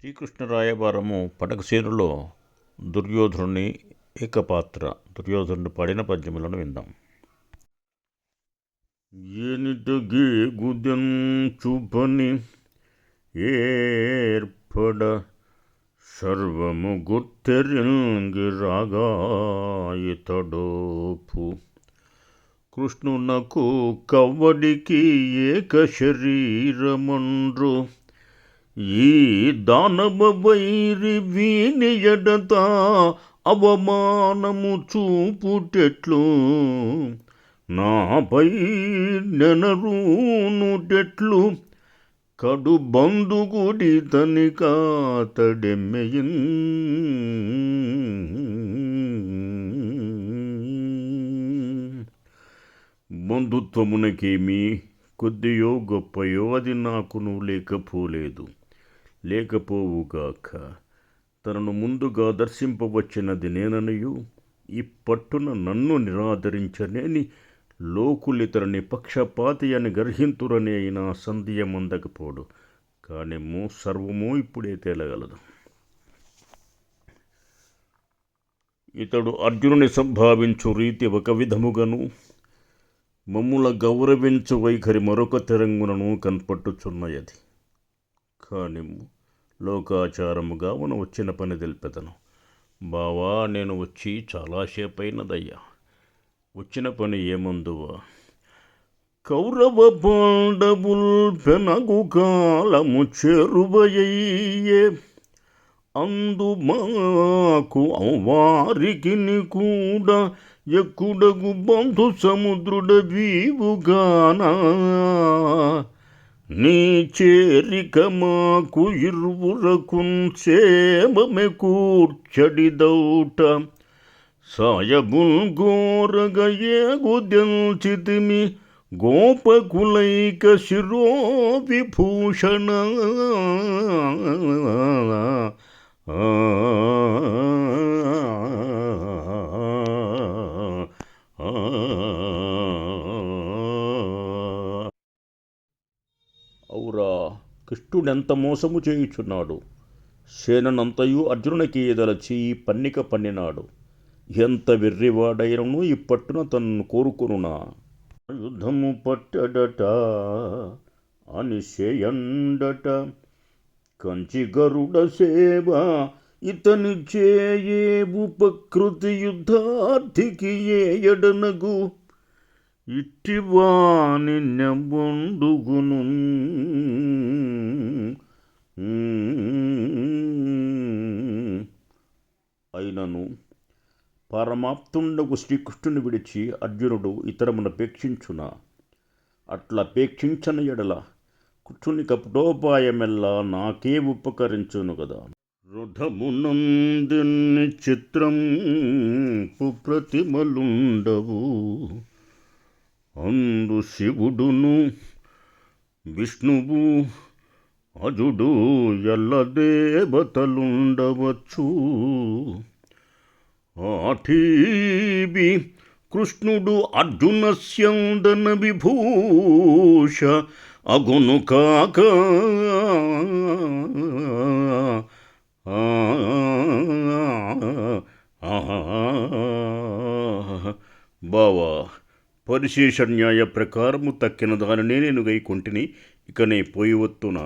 శ్రీకృష్ణ రాయబారము పడకసేనులో దుర్యోధనుని ఏకపాత్ర దుర్యోధనుడు పడిన పద్యములను విందాం. ఏనిటగే గుదెంచుపని ఏర్పడ సర్వము గుర్తెరింగి రాగాయితడోపు. కృష్ణునకు కవ్వడికి ఏక శరీరమండ్రు. ఈ దానవ వైరి వీని అవమానము చూపుటెట్లు. నాపై నెనరూనుటెట్లు. కడు బంధుగుడి తనికాతడెమ్మెయిన్ బంధుత్వమునకేమి కొద్దియో గొప్పయో అది నాకును లేకపోలేదు. లేకపోవుగాక. తనను ముందుగా దర్శింపవచ్చినది నేననియు ఈ పట్టున నన్ను నిరాదరించనేని లోకులితరని పక్షపాతి అని గర్హింతురనే అయినా సందేహముందకపోడు కానేమో సర్వము ఇప్పుడే తేలగలదు. ఇతడు అర్జునుని సంభావించు రీతి ఒక విధముగను మమ్ముల గౌరవించు వైఖరి మరొక తెరంగునను కనపట్టుచున్నయది. కానీ లోకాచారముగా ఉన్న వచ్చిన పని తెలిపెదను. బావా నేను వచ్చి చాలాసేపైనదయ్యా వచ్చిన పని ఏమందువా? కౌరవ పాండవుల్ పెనగు కాలము చెరువయ్యే. అందు మాకు వారికి కూడా ఎక్కుడగు బంధు సముద్రుడ వీవుగానా నీ చేరిక మాకు ఇరువురకున్ సేమమె కూర్చడిదౌట. సాయబుల్ గోరగ ఏగుదెల్చితిమి గోపకులైక శిరో విభూషణ ఔరా కృష్ణుడెంత మోసము చేయుచున్నాడు? సేననంతయు అర్జునునికి ఎదలచి ఈ పన్నిక పన్నినాడు. ఎంత వెర్రివాడైనను ఈ పట్టున తన్ను కోరుకొనునా? యుద్ధము పట్టడట అనిశయండట. కంచి గరుడ సేవ ఇతని చేయే ఉపకృతి యుద్ధార్థికి ఏ ఎడనగు? ఇట్టివాని నెంబొండుగును అయినను పరమాప్తుండకు శ్రీకృష్ణుని విడిచి అర్జునుడు ఇతరమునపేక్షించున అట్లా పేక్షించన ఎడల కృష్ణుని కపటోపాయమెల్లా నాకే ఉపకరించును కదా రుధమునందిని చిత్రం ప్రతిమలుండవు అందు శివుడును విష్ణువు అజుడు ఎల్ల దేవతలుండవచ్చు. ఆఠీబి కృష్ణుడు అర్జున స్యందన విభూష అగును కాక. బావా పరిశేష న్యాయ ప్రకారము తక్కిన దానినే నేను గైకొంటిని ఇక నే పోయి వత్తునా